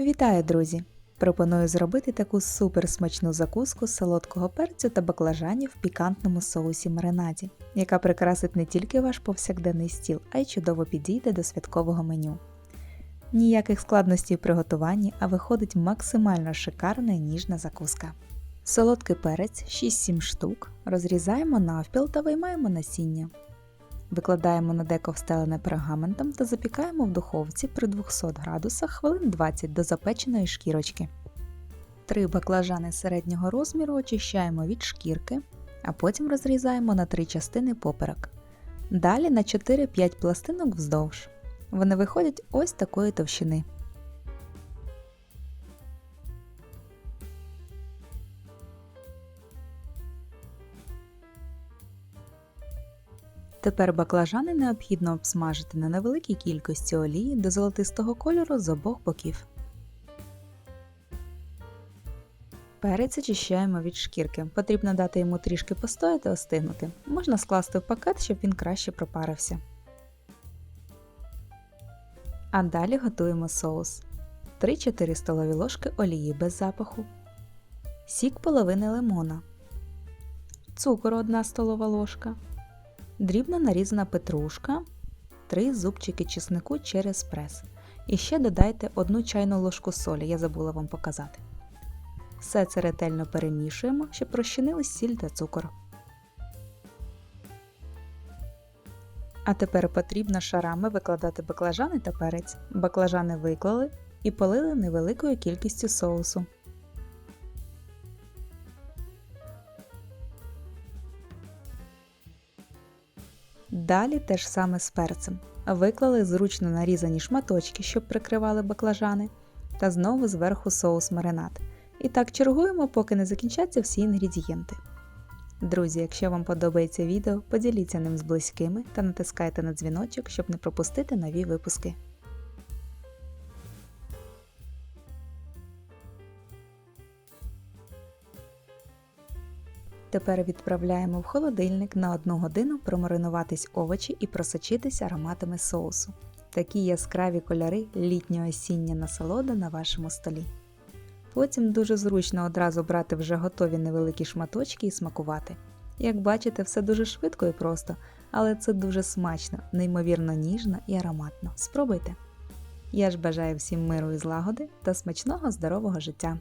Вітаю, друзі! Пропоную зробити таку супер смачну закуску з солодкого перцю та баклажанів в пікантному соусі маринаді, яка прикрасить не тільки ваш повсякденний стіл, а й чудово підійде до святкового меню. Ніяких складностей в приготуванні, а виходить максимально шикарна і ніжна закуска. Солодкий перець 6-7 штук розрізаємо навпіл та виймаємо насіння. Викладаємо на деко встелене пергаментом та запікаємо в духовці при 200 градусах хвилин 20 до запеченої шкірочки. Три баклажани середнього розміру очищаємо від шкірки, а потім розрізаємо на три частини поперек. Далі на 4-5 пластинок вздовж. Вони виходять ось такої товщини. Тепер баклажани необхідно обсмажити на невеликій кількості олії до золотистого кольору з обох боків. Перець очищаємо від шкірки. Потрібно дати йому трішки постояти остигнути. Можна скласти в пакет, щоб він краще пропарився. А далі готуємо соус. 3-4 столові ложки олії без запаху, сік половини лимона, цукор 1 столова ложка, дрібно нарізана петрушка, 3 зубчики чеснику через прес. І ще додайте 1 чайну ложку солі, я забула вам показати. Все це ретельно перемішуємо, щоб розчинились сіль та цукор. А тепер потрібно шарами викладати баклажани та перець. Баклажани виклали і полили невеликою кількістю соусу. Далі те ж саме з перцем. Виклали зручно нарізані шматочки, щоб прикривали баклажани, та знову зверху соус маринад. І так чергуємо, поки не закінчаться всі інгредієнти. Друзі, якщо вам подобається відео, поділіться ним з близькими та натискайте на дзвіночок, щоб не пропустити нові випуски. Тепер відправляємо в холодильник на 1 годину промаринуватись овочі і просочитись ароматами соусу. Такі яскраві кольори літньо-осіння насолода на вашому столі. Потім дуже зручно одразу брати вже готові невеликі шматочки і смакувати. Як бачите, все дуже швидко і просто, але це дуже смачно, неймовірно ніжно і ароматно. Спробуйте! Я ж бажаю всім миру і злагоди та смачного здорового життя!